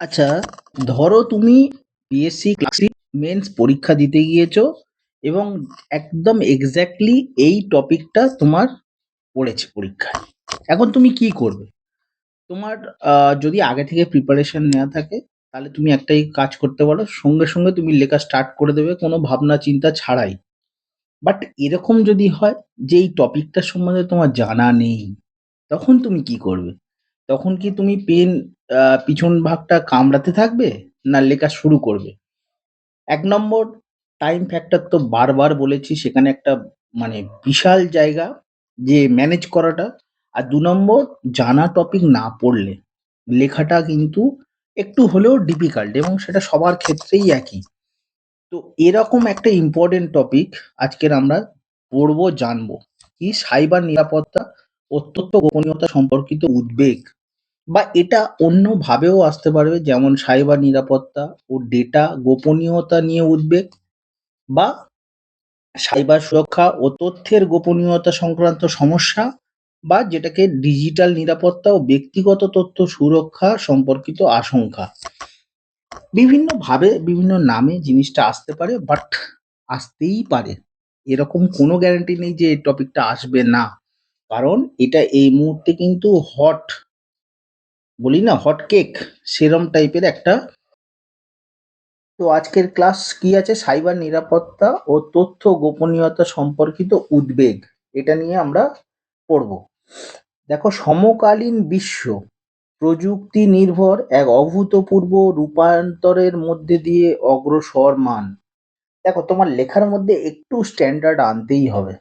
আচ্ছা ধরো তুমি বিএসসি ক্লাসিক মেন্স পরীক্ষা দিতে গিয়েছো এবং একদম এক্স্যাক্টলি এই টপিকটা তোমার পড়েছে পরীক্ষায়। এখন তুমি কি করবে? তোমার যদি আগে থেকে প্রিপারেশন নেওয়া থাকে, তাহলে তুমি একটাই কাজ করতে পারো, সঙ্গে সঙ্গে তুমি লেখা স্টার্ট করে দেবে, কোনো ভাবনা চিন্তা ছাড়াই। বাট এরকম যদি হয় যে এই টপিকটার সম্বন্ধে তোমার জানা নেই, তখন তুমি কি করবে? তখন কি তুমি পেন পিছন ভাগটা কামড়াতে থাকবে না লেখা শুরু করবে? এক নম্বর টাইম ফ্যাক্টর তো বারবার বলেছি, সেখানে একটা মানে বিশাল জায়গা যে ম্যানেজ করাটা। আর দু নম্বর, জানা টপিক না পড়লে লেখাটা কিন্তু একটু হলেও ডিফিকাল্ট এবং সেটা সবার ক্ষেত্রেই একই। তো এরকম একটা ইম্পর্টেন্ট টপিক আজকের আমরা পড়ব, জানব। কি সাইবার নিরাপত্তা তথ্য গোপনীয়তা সম্পর্কিত উদ্বেগ বা এটা অন্য ভাবেও আসতে পারবে, যেমন সাইবার নিরাপত্তা ও ডেটা গোপনীয়তা নিয়ে উদ্বেগ বা সাইবার সুরক্ষা ও তথ্যের গোপনীয়তা সংক্রান্ত সমস্যা বা যেটাকে ডিজিটাল নিরাপত্তা ও ব্যক্তিগত তথ্য সুরক্ষা সম্পর্কিত আশঙ্কা। বিভিন্ন ভাবে বিভিন্ন নামে জিনিসটা আসতে পারে বাট আসতেই পারে। এরকম কোনো গ্যারান্টি নেই যে এই টপিকটা আসবে না। কারণ এটা এই মুহূর্তে কিন্তু হট বলি না হট কেক সেরম টাইপের একটা তো আজকের ক্লাস কি আছে? সাইবার নিরাপত্তা ও তথ্য গোপনীয়তা সম্পর্কিত উদ্বেগ। এটা নিয়ে আমরা পড়ব। দেখো, সমকালীন বিশ্ব প্রযুক্তি নির্ভর এক অভূতপূর্ব রূপান্তরের মধ্যে দিয়ে অগ্রসর মান। দেখো, তোমার লেখার মধ্যে একটু স্ট্যান্ডার্ড আনতেই হবে।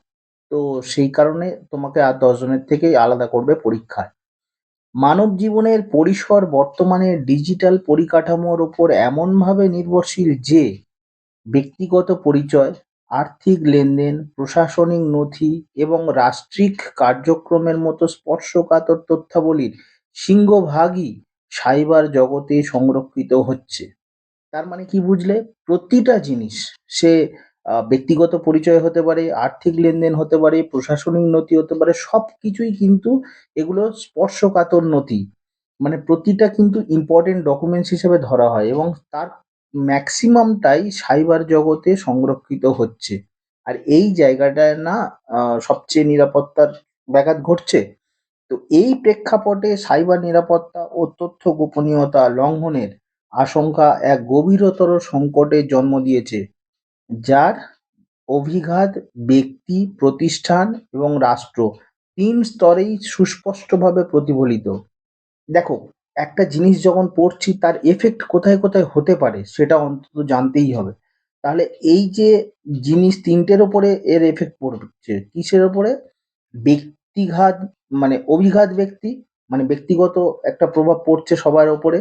তো সেই কারণে তোমাকে আর দশজনের থেকে আলাদা করবে পরীক্ষায়। মানব জীবনের পরিসর বর্তমানে ডিজিটাল পরিকাঠামোর ওপর এমনভাবে নির্ভরশীল যে, ব্যক্তিগত পরিচয়, আর্থিক লেনদেন, প্রশাসনিক নথি এবং রাষ্ট্রিক কার্যক্রমের মতো স্পর্শকাতর তথ্যাবলীর সিংহভাগই সাইবার জগতে সংরক্ষিত হচ্ছে। তার মানে কি বুঝলে? প্রতিটা জিনিস সে ব্যক্তিগত পরিচয় হতে পারে, আর্থিক লেনদেন হতে পারে, প্রশাসনিক নথি হতে পারে সব কিছুই কিন্তু এগুলো স্পর্শকাতর নথি। মানে প্রতিটা কিন্তু ইম্পর্টেন্ট ডকুমেন্টস হিসেবে ধরা হয় এবং তার ম্যাক্সিমামটাই সাইবার জগতে সংরক্ষিত হচ্ছে। আর এই জায়গাটায় না সবচেয়ে নিরাপত্তার ব্যাঘাত ঘটছে। তো এই প্রেক্ষাপটে সাইবার নিরাপত্তা ও তথ্য গোপনীয়তা লঙ্ঘনের আশঙ্কা এক গভীরতর সংকটের জন্ম দিয়েছে। যার অভিঘাত, ব্যক্তি, প্রতিষ্ঠান এবং রাষ্ট্র তিন স্তরেই সুস্পষ্টভাবে প্রতিফলিত। দেখো, একটা জিনিস যখন পড়ছি, তার এফেক্ট কোথায় কোথায় হতে পারে, সেটা অন্তত জানতেই হবে। তাহলে এই যে জিনিস তিনটের ওপরে এর এফেক্ট পড়ছে, কিসের ওপরে ব্যক্তিঘাত মানে অভিঘাত ব্যক্তি মানে ব্যক্তিগত একটা প্রভাব পড়ছে সবার ওপরে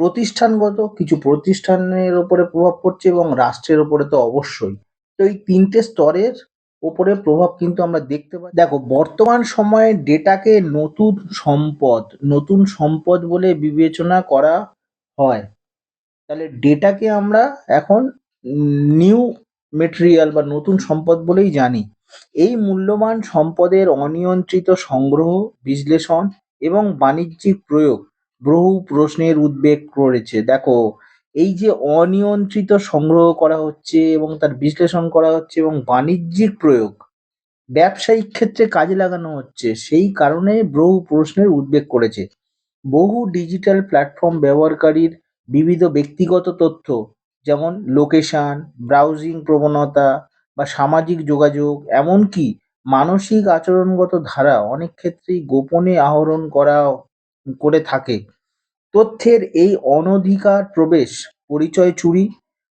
প্রতিষ্ঠানগত কিছু প্রতিষ্ঠানের ওপরে প্রভাব পড়ছে এবং রাষ্ট্রের ওপরে তো অবশ্যই। তো এই তিনটে স্তরের ওপরে প্রভাব কিন্তু আমরা দেখতে পাই দেখো, বর্তমান সময়ে ডেটাকে নতুন সম্পদ নতুন সম্পদ বলে বিবেচনা করা হয়। তাহলে ডেটাকে আমরা এখন নিউ মেটেরিয়াল বা নতুন সম্পদ বলেই জানি। এই মূল্যবান সম্পদের অনিয়ন্ত্রিত সংগ্রহ, বিশ্লেষণ এবং বাণিজ্যিক প্রয়োগ বহু প্রশ্নের উদ্বেগ করেছে। দেখো, এই যে অনিয়ন্ত্রিত সংগ্রহ করা হচ্ছে এবং তার বিশ্লেষণ করা হচ্ছে এবং বাণিজ্যিক প্রয়োগ, ব্যবসায়িক ক্ষেত্রে কাজে লাগানো হচ্ছে, সেই কারণে বহু প্রশ্নের উদ্বেগ করেছে। বহু ডিজিটাল প্ল্যাটফর্ম ব্যবহারকারীর বিবিধ ব্যক্তিগত তথ্য, যেমন লোকেশান, ব্রাউজিং প্রবণতা বা সামাজিক যোগাযোগ, এমনকি মানসিক আচরণগত ধারা অনেক ক্ষেত্রেই গোপনে আহরণ করা, করে থাকে। তথ্যের এই অনধিকার প্রবেশ, পরিচয় চুরি,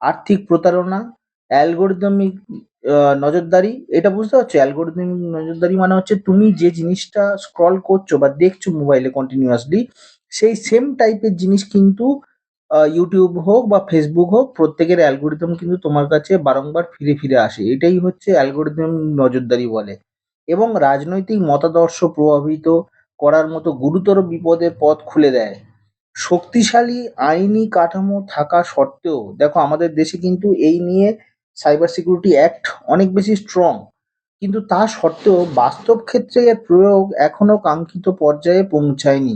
আর্থিক প্রতারণা, অ্যালগোরিদমিক নজরদারি, এটা বুঝতে পারছ? অ্যালগোরিদমিক নজরদারি মানে হচ্ছে তুমি যে জিনিসটা স্ক্রল করছ বা দেখছ মোবাইলে কন্টিনিউয়াসলি সেই সেম টাইপের জিনিস কিন্তু ইউটিউব হোক বা ফেসবুক হোক, প্রত্যেকের অ্যালগোরিদম কিন্তু তোমার কাছে বারংবার ফিরে ফিরে আসে। এটাই হচ্ছে অ্যালগোরিদম নজরদারি বলে। এবং রাজনৈতিক মতাদর্শ প্রভাবিত করার মতো গুরুতর বিপদের পথ খুলে দেয়। শক্তিশালী আইনি কাঠামো থাকা সত্ত্বেও দেখো আমাদের দেশে কিন্তু এই নিয়ে সাইবার সিকিউরিটি অ্যাক্ট অনেক বেশি স্ট্রং কিন্তু তা সত্ত্বেও বাস্তব ক্ষেত্রে এর প্রয়োগ এখনও কাঙ্ক্ষিত পর্যায়ে পৌঁছায়নি।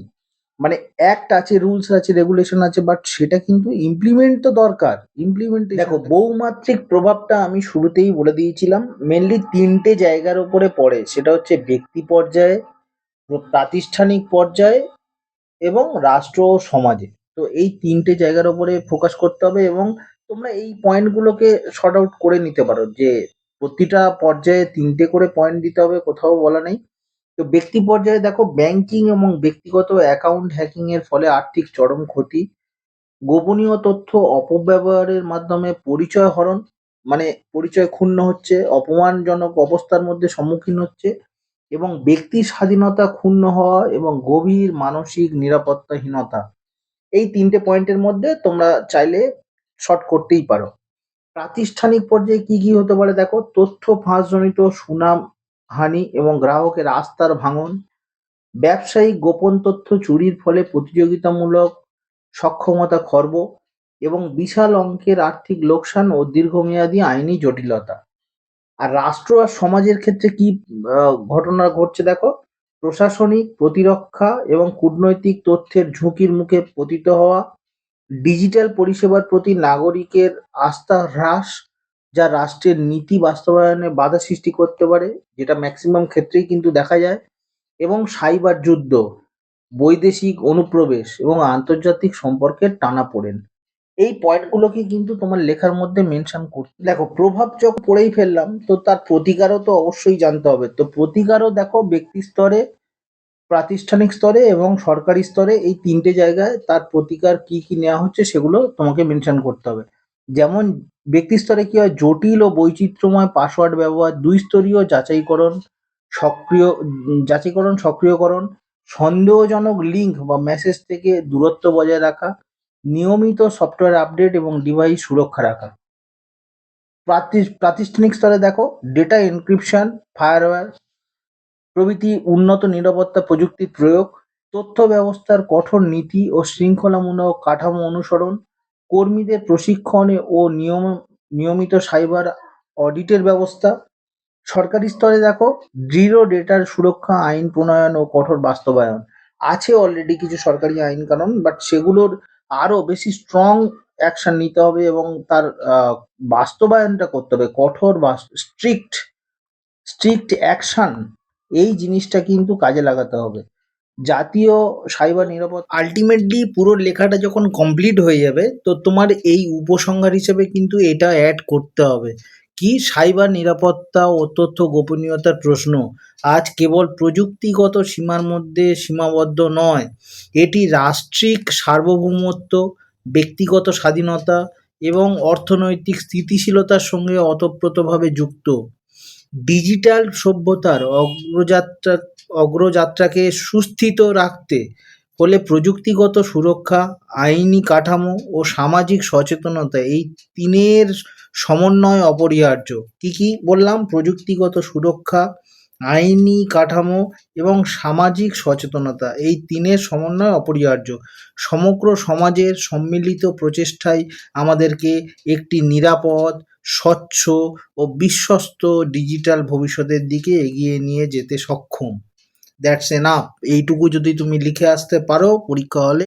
মানে অ্যাক্ট আছে রুলস আছে রেগুলেশন আছে বাট সেটা কিন্তু ইমপ্লিমেন্ট তো দরকার। ইমপ্লিমেন্ট দেখো বহুমাত্রিক প্রভাবটা আমি শুরুতেই বলে দিয়েছিলাম মেনলি তিনটে জায়গার উপরে পড়ে। সেটা হচ্ছে ব্যক্তি পর্যায়ে প্রাতিষ্ঠানিক পর্যায়ে এবং রাষ্ট্র ও সমাজে। তো এই তিনটে জায়গার উপরে ফোকাস করতে হবে এবং তোমরা এই পয়েন্টগুলোকে শর্ট আউট করে নিতে পারো যে প্রতিটা পর্যায়ে তিনটে করে পয়েন্ট দিতে হবে, কোথাও বলা নেই। তো ব্যক্তি পর্যায়ে দেখো ব্যাংকিং এবং ব্যক্তিগত অ্যাকাউন্ট হ্যাকিং এর ফলে আর্থিক চরম ক্ষতি, গোপনীয় তথ্য অপব্যবহারের মাধ্যমে পরিচয় হরণ মানে পরিচয় ক্ষুণ্ণ হচ্ছে, অপমানজনক অবস্থার মধ্যে সম্মুখীন হচ্ছে এবং ব্যক্তির স্বাধীনতা ক্ষুণ্ণ হওয়া এবং গভীর মানসিক নিরাপত্তাহীনতা। এই তিনটে পয়েন্টের মধ্যে তোমরা চাইলে শর্ট করতেই পারো। প্রাতিষ্ঠানিক পর্যায়ে কি কি হতে পারে দেখো? তথ্য ফাঁসজনিত সুনাম, হানি এবং গ্রাহকের আস্থার ভাঙন ব্যবসায়িক গোপন তথ্য চুরির ফলে প্রতিযোগিতামূলক সক্ষমতা খর্ব এবং বিশাল অঙ্কের আর্থিক লোকসান ও দীর্ঘমেয়াদী আইনি জটিলতা। আর রাষ্ট্র আর সমাজের ক্ষেত্রে কি ঘটনা ঘটছে দেখো? প্রশাসনিক প্রতিরক্ষা এবং কূটনৈতিক তথ্যের ঝুঁকির মুখে পতিত হওয়া, ডিজিটাল পরিষেবার প্রতি নাগরিকের আস্থা হ্রাস, যা রাষ্ট্রের নীতি বাস্তবায়নে বাধা সৃষ্টি করতে পারে, যেটা ম্যাক্সিমাম ক্ষেত্রেই কিন্তু দেখা যায়, এবং সাইবার যুদ্ধ, বৈদেশিক অনুপ্রবেশ এবং আন্তর্জাতিক সম্পর্কের টানাপোড়েন এই পয়েন্টগুলোকে কিন্তু তোমার লেখার মধ্যে মেনশন করতে দেখো, প্রভাব যখন পড়েই ফেললাম, তো তার প্রতিকারও তো অবশ্যই জানতে হবে। তো প্রতিকারও দেখো, ব্যক্তি স্তরে, প্রাতিষ্ঠানিক স্তরে এবং সরকারি স্তরে এই তিনটে জায়গায় তার প্রতিকার কি কি নেওয়া হচ্ছে সেগুলো তোমাকে মেনশন করতে হবে। যেমন, ব্যক্তি স্তরে কি হয়, জটিল ও বৈচিত্র্যময় পাসওয়ার্ড ব্যবহার দুই স্তরীয় যাচাইকরণ, সক্রিয় যাচাইকরণ, সক্রিয়করণ, সন্দেহজনক লিঙ্ক বা মেসেজ থেকে দূরত্ব বজায় রাখা নিয়মিত সফটওয়্যার আপডেট এবং ডিভাইস সুরক্ষা রাখা। প্রাতি- প্রাতিষ্ঠানিক স্তরে দেখো ডেটা এনক্রিপশন ফায়ারওয়্যার প্রভৃতি উন্নত নিরাপত্তা প্রযুক্তির প্রয়োগ, তথ্য ব্যবস্থার কঠোর নীতি ও শৃঙ্খলামূলক কাঠামো অনুসরণ, কর্মীদের প্রশিক্ষণে ও নিয়ম, নিয়মিত সাইবার অডিটের ব্যবস্থা। সরকারি স্তরে দেখো, দৃঢ় ডেটার সুরক্ষা, আইন প্রণয়ন ও কঠোর বাস্তবায়ন। আছে অলরেডি কিছু সরকারি আইন কানুন বাট সেগুলোর আরও বেশি স্ট্রং অ্যাকশন নিতে হবে এবং তার বাস্তবায়নটা করতে হবে। কঠোর বা স্ট্রিক্ট স্ট্রিক্ট অ্যাকশন এই জিনিসটা কিন্তু কাজে লাগাতে হবে। জাতীয় সাইবার নিরাপদ আলটিমেটলি পুরো লেখাটা যখন কমপ্লিট হয়ে যাবে, তো তোমার এই উপসংহার হিসেবে কিন্তু এটা অ্যাড করতে হবে। কি সাইবার নিরাপত্তা ও তথ্য গোপনীয়তার প্রশ্ন? আজ কেবল প্রযুক্তিগত সীমার মধ্যে সীমাবদ্ধ নয়, এটি রাষ্ট্রিক সার্বভৌমত্ব, ব্যক্তিগত স্বাধীনতা এবং অর্থনৈতিক স্থিতিশীলতার সঙ্গে ওতপ্রোতভাবে যুক্ত। ডিজিটাল সভ্যতার অগ্রযাত্রা, অগ্রযাত্রাকে সুস্থিত রাখতে হলে প্রযুক্তিগত সুরক্ষা, আইনি কাঠামো ও সামাজিক সচেতনতা এই তিনের সমন্বয় অপরিহার্য। কি কি বললাম? প্রযুক্তিগত সুরক্ষা, আইনি কাঠামো এবং সামাজিক সচেতনতা। এই তিনের সমন্বয় অপরিহার্য। সমগ্র সমাজের সম্মিলিত প্রচেষ্টায় আমাদেরকে একটি নিরাপদ, স্বচ্ছ ও বিশ্বস্ত ডিজিটাল ভবিষ্যতের দিকে এগিয়ে নিয়ে যেতে সক্ষম। দ্যাটস এনাফ এইটুকু যদি তুমি লিখে আসতে পারো, পরীক্ষা হলে